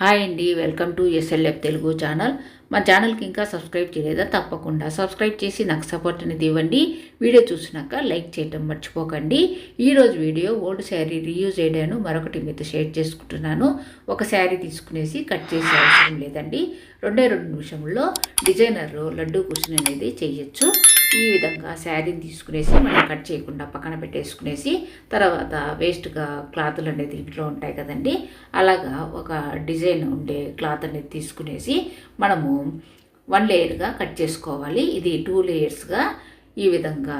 Hi అండి welcome to SLF Telugu channel. మా ఛానల్కి ఇంకా సబ్స్క్రైబ్ చేయలేదా? తప్పకుండా సబ్స్క్రైబ్ చేసి నాకు సపోర్ట్ అనేది ఇవ్వండి. వీడియో చూసినాక లైక్ చేయడం మర్చిపోకండి. ఈరోజు వీడియో ఓల్డ్ శారీ రీయూజ్ అయ్యాను మరొకటి మీతో షేర్ చేసుకుంటున్నాను. ఒక శారీ తీసుకునేసి కట్ చేసే అవసరం లేదండి. రెండే రెండు నిమిషంలో డిజైనర్ లడ్డూ కుషన్ అనేది చేయొచ్చు. ఈ విధంగా శారీని తీసుకునేసి మనం కట్ చేయకుండా పక్కన పెట్టేసుకునేసి తర్వాత వేస్ట్గా క్లాతులు అనేది ఇంట్లో ఉంటాయి కదండి. అలాగా ఒక డిజైన్ ఉండే క్లాత్ అనేది తీసుకునేసి మనము వన్ లేయర్గా కట్ చేసుకోవాలి. ఇది టూ లేయర్స్గా ఈ విధంగా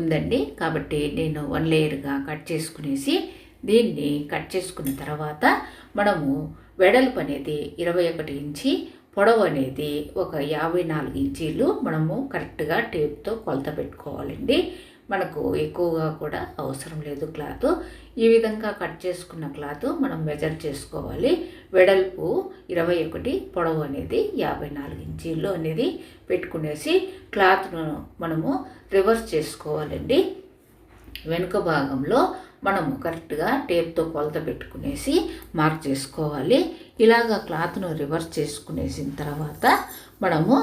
ఉందండి. కాబట్టి నేను వన్ లేయర్గా కట్ చేసుకునేసి దీన్ని కట్ చేసుకున్న తర్వాత మనము వెడల్పు అనేది ఇరవై ఒకటి ఇంచి పొడవు అనేది ఒక యాభై నాలుగు ఇంచీలు మనము కరెక్ట్గా టేప్తో కొలత పెట్టుకోవాలండి. మనకు ఎక్కువగా కూడా అవసరం లేదు క్లాత్. ఈ విధంగా కట్ చేసుకున్న క్లాత్ మనం మెజర్ చేసుకోవాలి. వెడల్పు ఇరవై ఒకటి పొడవు అనేది యాభై నాలుగు ఇంచీలు అనేది పెట్టుకునేసి క్లాత్ను మనము రివర్స్ చేసుకోవాలండి. వెనుక భాగంలో మనము కరెక్ట్గా టేప్తో కొలత పెట్టుకునేసి మార్క్ చేసుకోవాలి. ఇలాగ క్లాత్ను రివర్స్ చేసుకునేసిన తర్వాత మనము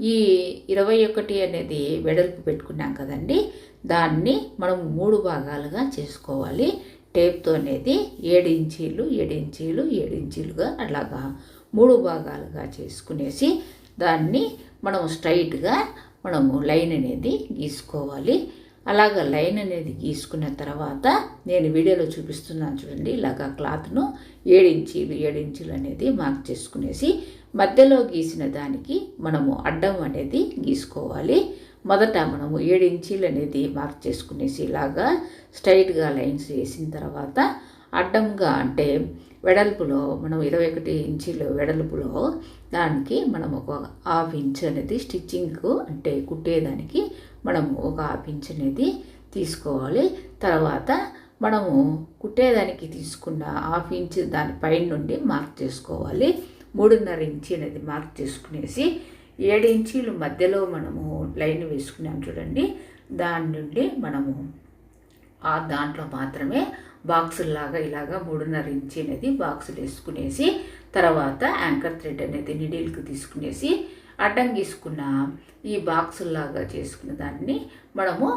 ఈ ఇరవై ఒకటి అనేది వెడల్పు పెట్టుకున్నాం కదండి. దాన్ని మనం మూడు భాగాలుగా చేసుకోవాలి. టేప్తో అనేది ఏడు ఇంచీలు ఏడు ఇంచీలు ఏడు ఇంచీలుగా అలాగా మూడు భాగాలుగా చేసుకునేసి దాన్ని మనం స్ట్రైట్గా మనము లైన్ అనేది గీసుకోవాలి. అలాగ లైన్ అనేది గీసుకున్న తర్వాత నేను వీడియోలో చూపిస్తున్నాను చూడండి. ఇలాగ క్లాత్ను ఏడించీలు ఏడించీలు అనేది మార్క్ చేసుకునేసి మధ్యలో గీసిన దానికి మనము అడ్డం అనేది గీసుకోవాలి. మొదట మనము ఏడించీలు అనేది మార్క్ చేసుకునేసి ఇలాగా స్ట్రైట్గా లైన్స్ వేసిన తర్వాత అడ్డంగా అంటే వెడల్పులో మనం ఇరవై ఒకటి ఇంచీలు వెడల్పులో దానికి మనం ఒక హాఫ్ ఇంచ్ అనేది స్టిచ్చింగ్కు అంటే కుట్టేదానికి మనము ఒక హాఫ్ అనేది తీసుకోవాలి. తర్వాత మనము కుట్టేదానికి తీసుకున్న హాఫ్ ఇంచ్ దాని పైన నుండి మార్క్ చేసుకోవాలి. మూడున్నర ఇంచి అనేది మార్క్ చేసుకునేసి ఏడు ఇంచీలు మధ్యలో మనము లైన్ వేసుకున్నాం చూడండి. దాని నుండి మనము ఆ దాంట్లో మాత్రమే బాక్సుల్లాగా ఇలాగా మూడున్నర ఇంచి అనేది బాక్సులు వేసుకునేసి తర్వాత యాంకర్ థ్రెడ్ అనేది నిడిల్కి తీసుకునేసి అడ్డం గీసుకున్న ఈ బాక్సుల్లాగా చేసుకున్న దాన్ని మనము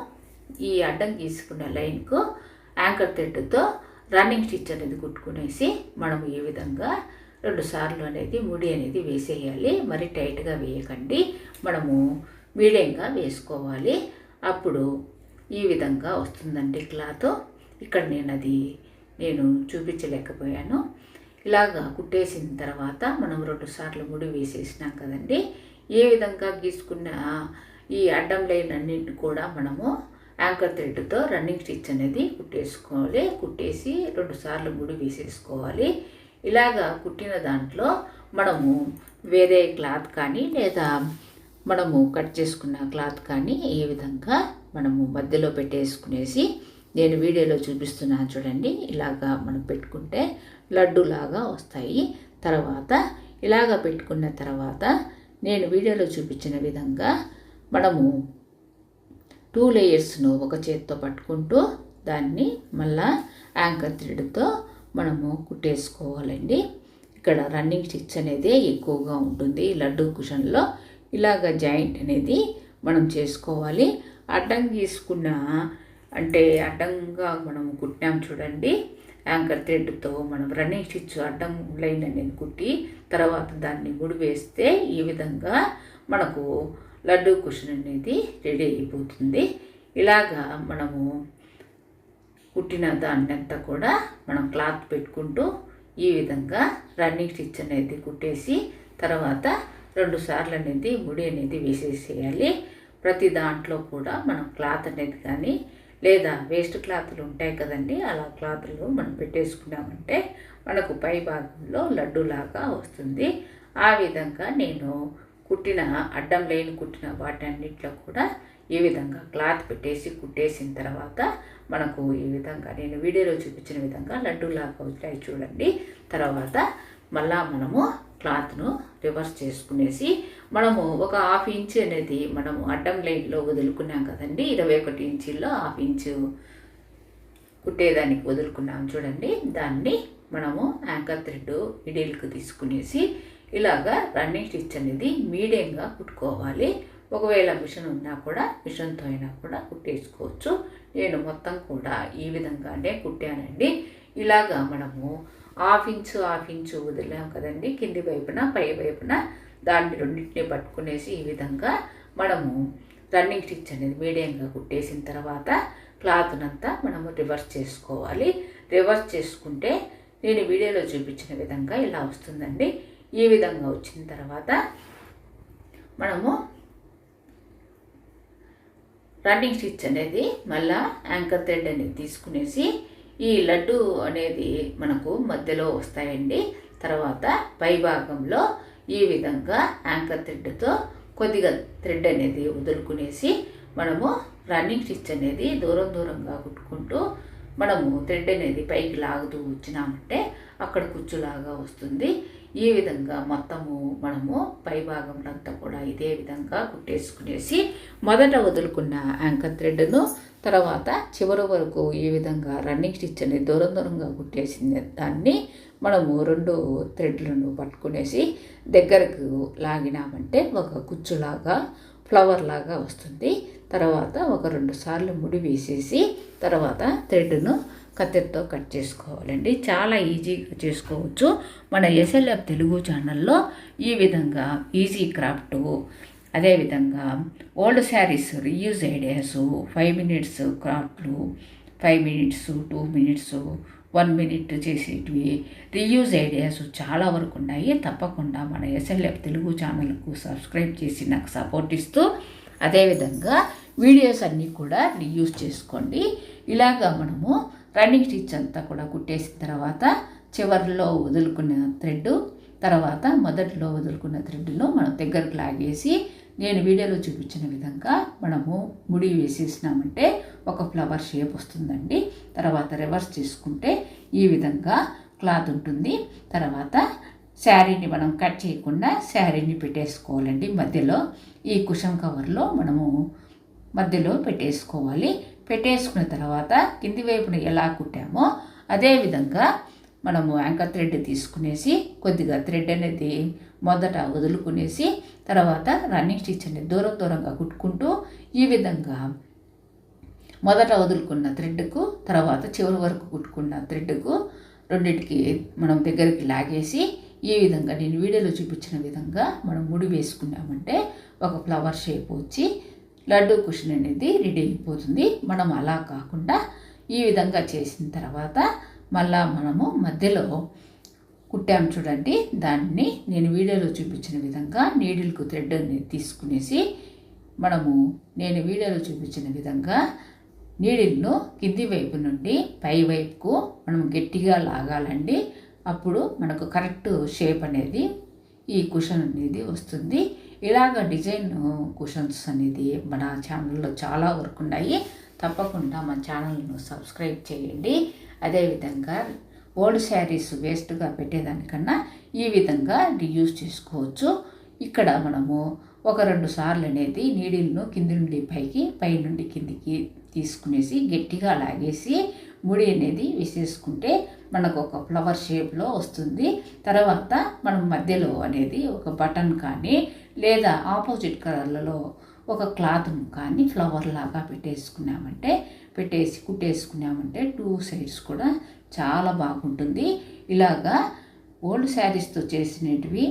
ఈ అడ్డం గీసుకున్న లైన్కు యాంకర్ థ్రెడ్తో రన్నింగ్ స్టిచ్ అనేది కుట్టుకునేసి మనము ఈ విధంగా రెండు సార్లు అనేది ముడి అనేది వేసేయాలి. మరి టైట్గా వేయకండి. మనము మీడియంగా వేసుకోవాలి. అప్పుడు ఈ విధంగా వస్తుందండి క్లాత్ ఇక్కడ నేను అది నేను చూపించలేకపోయాను. ఇలాగా కుట్టేసిన తర్వాత మనం రెండు సార్లు ముడి వేసేసినాం కదండి. ఏ విధంగా గీసుకున్న ఈ అడ్డం లైన్ అన్నింటిని కూడా మనము యాంకర్ థ్రెడ్తో రన్నింగ్ స్టిచ్ అనేది కుట్టేసుకోవాలి. కుట్టేసి రెండు సార్లు ముడి వేసేసుకోవాలి. ఇలాగా కుట్టిన దాంట్లో మనము వేరే క్లాత్ కానీ లేదా మనము కట్ చేసుకున్న క్లాత్ కానీ ఏ విధంగా మనము మధ్యలో పెట్టేసుకునేసి నేను వీడియోలో చూపిస్తున్నాను చూడండి. ఇలాగా మనం పెట్టుకుంటే లడ్డులాగా వస్తాయి. తర్వాత ఇలాగ పెట్టుకున్న తర్వాత నేను వీడియోలో చూపించిన విధంగా మనము టూ లేయర్స్ను ఒక చేత్తో పట్టుకుంటూ దాన్ని మళ్ళా యాంకర్ థ్రెడ్తో మనము కుట్టేసుకోవాలండి. ఇక్కడ రన్నింగ్ స్టిచ్ అనేది ఎక్కువగా ఉంటుంది లడ్డు కుషన్లో. ఇలాగ జాయింట్ అనేది మనం చేసుకోవాలి. అడ్డం గీసుకున్న అంటే అడ్డంగా మనం కుట్టినాం చూడండి. యాంకర్ థ్రెడ్తో మనం రన్నింగ్ స్టిచ్ అడ్డం లైన్ అనేది కుట్టి తర్వాత దాన్ని ముడి వేస్తే ఈ విధంగా మనకు లడ్డు కుషన్ అనేది రెడీ అయిపోతుంది. ఇలాగా మనము కుట్టిన దాన్నంతా కూడా మనం క్లాత్ పెట్టుకుంటూ ఈ విధంగా రన్నింగ్ స్టిచ్ అనేది కుట్టేసి తర్వాత రెండు సార్లు అనేది ముడి అనేది వేసేసేయాలి. ప్రతి దాంట్లో కూడా మనం క్లాత్ అనేది కానీ లేదా వేస్ట్ క్లాతులు ఉంటాయి కదండి అలా క్లాత్లు మనం పెట్టేసుకున్నామంటే మనకు పై భాగంలో లడ్డులాగా వస్తుంది. ఆ విధంగా నేను కుట్టిన అడ్డం లేని కుట్టిన వాటన్నిటిలో కూడా ఈ విధంగా క్లాత్ పెట్టేసి కుట్టేసిన తర్వాత మనకు ఈ విధంగా నేను వీడియోలో చూపించిన విధంగా లడ్డూలాగా వచ్చాయి చూడండి. తర్వాత మళ్ళా మనము క్లాత్ను రివర్స్ చేసుకునేసి మనము ఒక హాఫ్ ఇంచ్ అనేది మనము అడ్డం లైన్లో వదులుకున్నాం కదండి. ఇరవై ఒకటి ఇంచుల్లో హాఫ్ ఇంచు కుట్టేదానికి వదులుకున్నాం చూడండి. దాన్ని మనము యాంకర్ థ్రెడ్ ఇడీలకు తీసుకునేసి ఇలాగా రన్నింగ్ స్టిచ్ అనేది మీడియంగా కుట్టుకోవాలి. ఒకవేళ మిషన్ ఉన్నా కూడా మిషన్తో అయినా కూడా కుట్టేసుకోవచ్చు. నేను మొత్తం కూడా ఈ విధంగానే కుట్టానండి. ఇలాగా మనము హాఫ్ ఇంచు హాఫ్ ఇంచు వదిలాం కదండి కింది వైపున పై వైపున దాన్ని రెండింటిని పట్టుకునేసి ఈ విధంగా మనము రన్నింగ్ స్టిచ్ అనేది మీడియంగా కుట్టేసిన తర్వాత క్లాత్నంతా మనము రివర్స్ చేసుకోవాలి. రివర్స్ చేసుకుంటే నేను వీడియోలో చూపించిన విధంగా ఇలా వస్తుందండి. ఈ విధంగా వచ్చిన తర్వాత మనము రన్నింగ్ స్టిచ్ అనేది మళ్ళా యాంకర్ థ్రెడ్ అనేది తీసుకునేసి ఈ లడ్డు అనేది మనకు మధ్యలో వస్తాయండి. తర్వాత పై భాగంలో ఈ విధంగా యాంకర్ థ్రెడ్తో కొద్దిగా థ్రెడ్ అనేది వదులుకునేసి మనము రన్నింగ్ స్టిచ్ అనేది దూరం దూరంగా కుట్టుకుంటూ మనము థ్రెడ్ అనేది పైకి లాగుతూ వచ్చినామంటే అక్కడ కుచ్చులాగా వస్తుంది. ఈ విధంగా మొత్తము మనము పై భాగంలో కూడా ఇదే విధంగా కుట్టేసుకునేసి మొదట వదులుకున్న యాంకర్ థ్రెడ్ను తర్వాత చివరి వరకు ఈ విధంగా రన్నింగ్ స్టిచ్ అనేది దూరం దూరంగా కుట్టేసిన దాన్ని మనము రెండు థ్రెడ్లను పట్టుకునేసి దగ్గరకు లాగినామంటే ఒక కుచ్చులాగా ఫ్లవర్ లాగా వస్తుంది. తర్వాత ఒక రెండు సార్లు ముడి వేసేసి తర్వాత థ్రెడ్ను కత్తెరతో కట్ చేసుకోవాలండి. చాలా ఈజీగా చేసుకోవచ్చు. మన ఎస్ఎల్ఎఫ్ తెలుగు ఛానల్లో ఈ విధంగా ఈజీ క్రాఫ్ట్ అదేవిధంగా old saris reuse ideas five minutes క్రాఫ్ట్లు five minutes two minutes one minute చేసేటివి రీయూజ్ ఐడియాస్ చాలా వరకు ఉన్నాయి. తప్పకుండా మన ఎస్ఎల్ఎఫ్ తెలుగు ఛానల్కు సబ్స్క్రైబ్ చేసి నాకు సపోర్ట్ ఇస్తూ అదేవిధంగా వీడియోస్ అన్నీ కూడా రీయూజ్ చేసుకోండి. ఇలాగా మనము రన్నింగ్ స్టిచ్ అంతా కూడా కుట్టేసిన తర్వాత చివరిలో వదులుకున్న థ్రెడ్ తర్వాత మొదటిలో వదులుకున్న థ్రెడ్ను మనం దగ్గరకు లాగేసి నేను వీడియోలో చూపించిన విధంగా మనము ముడి వేసేసినామంటే ఒక ఫ్లవర్ షేప్ వస్తుందండి. తర్వాత రివర్స్ చేసుకుంటే ఈ విధంగా క్లాత్ ఉంటుంది. తర్వాత శారీని మనం కట్ చేయకుండా శారీని పెట్టేసుకోవాలండి. మధ్యలో ఈ కుషన్ కవర్లో మనము మధ్యలో పెట్టేసుకోవాలి. పెట్టేసుకున్న తర్వాత కింది వైపున ఎలా కుట్టామో అదేవిధంగా మనము యాంకర్ థ్రెడ్ తీసుకునేసి కొద్దిగా థ్రెడ్ అనేది మొదట వదులుకునేసి తర్వాత రన్నింగ్ స్టిచ్ అనేది దూరం దూరంగా కుట్టుకుంటూ ఈ విధంగా మొదట వదులుకున్న థ్రెడ్కు తర్వాత చివరి వరకు కుట్టుకున్న థ్రెడ్కు రెండింటికి మనం దగ్గరికి లాగేసి ఈ విధంగా నేను వీడియోలో చూపించిన విధంగా మనం ముడి వేసుకున్నామంటే ఒక ఫ్లవర్ షేప్ వచ్చి లడ్డు కుషన్ అనేది రెడీ అయిపోతుంది. మనం అలా కాకుండా ఈ విధంగా చేసిన తర్వాత మళ్ళా మనము మధ్యలో కుట్టాము చూడండి. దాన్ని నేను వీడియోలో చూపించిన విధంగా నీడిల్కు థ్రెడ్ అనేది తీసుకునేసి మనము నేను వీడియోలో చూపించిన విధంగా నీడిల్ను కింది వైపు నుండి పై వైపుకు మనం గట్టిగా లాగాలండి. అప్పుడు మనకు కరెక్ట్ షేప్ అనేది ఈ కుషన్ అనేది వస్తుంది. ఇలాగ డిజైన్ కుషన్స్ అనేది మన ఛానల్లో చాలా వరకు ఉన్నాయి. తప్పకుండా మన ఛానల్ను సబ్స్క్రైబ్ చేయండి. అదేవిధంగా ఓల్డ్ శారీస్ వేస్ట్గా పెట్టేదానికన్నా ఈ విధంగా రీయూజ్ చేసుకోవచ్చు. ఇక్కడ మనము ఒక రెండు సార్లు అనేది నీడిల్ను కింది నుండి పైకి పై నుండి కిందికి తీసుకునేసి గట్టిగా లాగేసి ముడి అనేది విసేసుకుంటే మనకు ఒక ఫ్లవర్ షేప్లో వస్తుంది. తర్వాత మనం మధ్యలో అనేది ఒక బటన్ కానీ లేదా ఆపోజిట్ కలర్లలో ఒక క్లాత్ను కానీ ఫ్లవర్ లాగా పెట్టేసుకున్నామంటే పెట్టేసి కుట్టేసుకున్నామంటే టూ సైడ్స్ కూడా చాలా బాగుంటుంది. ఇలాగా ఓల్డ్ శారీస్తో చేసినవి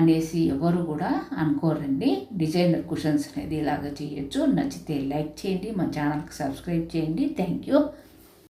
అనేసి ఎవరు కూడా అనుకోరండి. డిజైనర్ కుషన్స్ అనేది ఇలాగ చేయొచ్చు. నచ్చితే లైక్ చేయండి. మా ఛానల్కి సబ్స్క్రైబ్ చేయండి. Thank you.